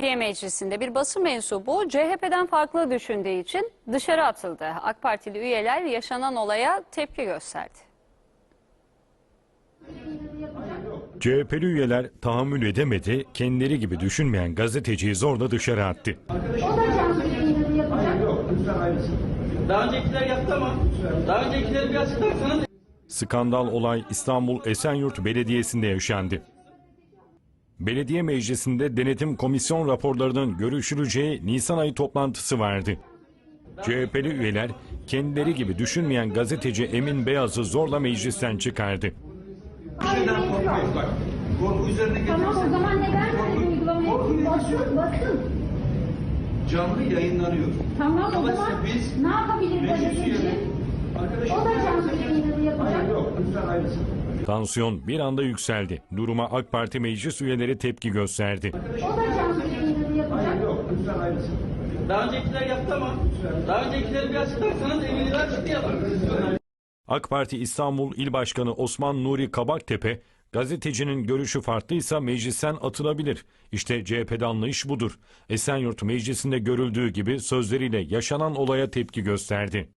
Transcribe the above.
Belediye Meclisi'nde bir basın mensubu CHP'den farklı düşündüğü için dışarı atıldı. AK Partili üyeler yaşanan olaya tepki gösterdi. CHP'li üyeler tahammül edemedi, kendileri gibi düşünmeyen gazeteciyi zorla dışarı attı. Daha öncekiler yaptı ama daha öncekileri bir açıklarsanız Skandal olay İstanbul Esenyurt Belediyesi'nde yaşandı. Belediye meclisinde denetim komisyon raporlarının görüşüleceği Nisan ayı toplantısı vardı. CHP'li üyeler kendileri gibi düşünmeyen gazeteci Emin Beyaz'ı zorla meclisten çıkardı. şeyden korkmayın bak. Korku üzerine Tamam o zaman neden böyle bir uygulamayı basın basın. canlı yayınlanıyor. Tamam o Dolayısıyla zaman biz ne yapabilir meclis gazeteci? üyeleri arkadaşlar O da canlı yapacak. Hayır yok lütfen ayrılsın. Tansiyon bir anda yükseldi. Duruma AK Parti meclis üyeleri tepki gösterdi. Daha öncekiler yaptı ama daha öncekileri bir açıklarsanız emirleri açıklayalım. AK Parti İstanbul İl Başkanı Osman Nuri Kabaktepe, gazetecinin görüşü farklıysa meclisten atılabilir. İşte CHP'de anlayış budur. Esenyurt Meclisi'nde görüldüğü gibi sözleriyle yaşanan olaya tepki gösterdi.